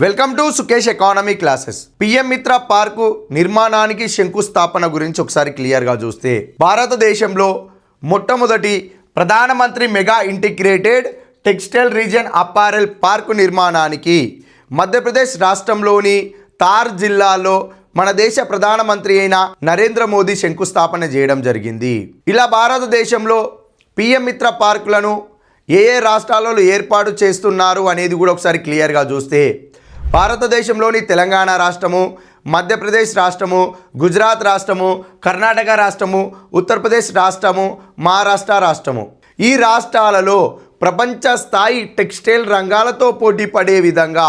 Welcome to Sukesh economy classes PM Mitra park నిర్మాణానికి శంకుస్థాపన గురించి ఒకసారి క్లియర్గా చూస్తే భారతదేశంలో మొట్టమొదటి ప్రధానమంత్రి mega integrated textile region apparel park నిర్మాణానికి మధ్యప్రదేశ్ రాష్ట్రంలోని తార్ జిల్లాలో మన దేశ ప్రధానమంత్రి అయిన నరేంద్ర మోదీ శంకుస్థాపన చేయడం జరిగింది. ఇలా భారతదేశంలో పిఎం మిత్ర పార్కులను ఏ ఏ రాష్ట్రాలలో ఏర్పాటు చేస్తున్నారు అనేది కూడా ఒకసారి క్లియర్గా చూస్తే భారతదేశంలోని తెలంగాణ రాష్ట్రము మధ్యప్రదేశ్ రాష్ట్రము గుజరాత్ రాష్ట్రము కర్ణాటక రాష్ట్రము ఉత్తరప్రదేశ్ రాష్ట్రము మహారాష్ట్ర రాష్ట్రము. ఈ రాష్ట్రాలలో ప్రపంచ స్థాయి టెక్స్టైల్ రంగాలతో పోటీ పడే విధంగా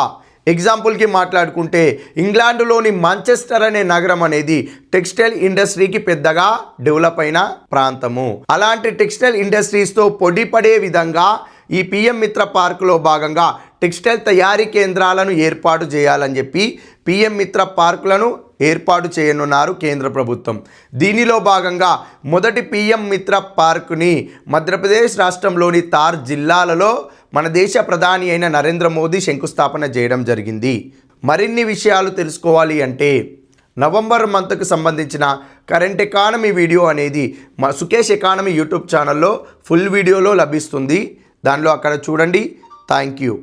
ఎగ్జాంపుల్కి మాట్లాడుకుంటే ఇంగ్లాండ్లోని మాంచెస్టర్ అనే నగరం అనేది టెక్స్టైల్ ఇండస్ట్రీకి పెద్దగా డెవలప్ అయిన ప్రాంతము. అలాంటి టెక్స్టైల్ ఇండస్ట్రీస్తో పోటీ పడే విధంగా ఈ పిఎం మిత్ర పార్కులో భాగంగా టెక్స్టైల్ తయారీ కేంద్రాలను ఏర్పాటు చేయాలని చెప్పి పిఎం మిత్ర పార్కులను ఏర్పాటు చేయనున్నారు కేంద్ర ప్రభుత్వం. దీనిలో భాగంగా మొదటి పిఎం మిత్ర పార్కుని మధ్యప్రదేశ్ రాష్ట్రంలోని తార్ జిల్లాలలో మన దేశ ప్రధాని అయిన నరేంద్ర మోదీ శంకుస్థాపన చేయడం జరిగింది. మరిన్ని విషయాలు తెలుసుకోవాలి అంటే నవంబర్ మంత్కు సంబంధించిన కరెంట్ ఎకానమీ వీడియో అనేది మా సుకేష్ ఎకానమీ యూట్యూబ్ ఛానల్లో ఫుల్ వీడియోలో లభిస్తుంది. దానిలో అక్కడ చూడండి. Thank you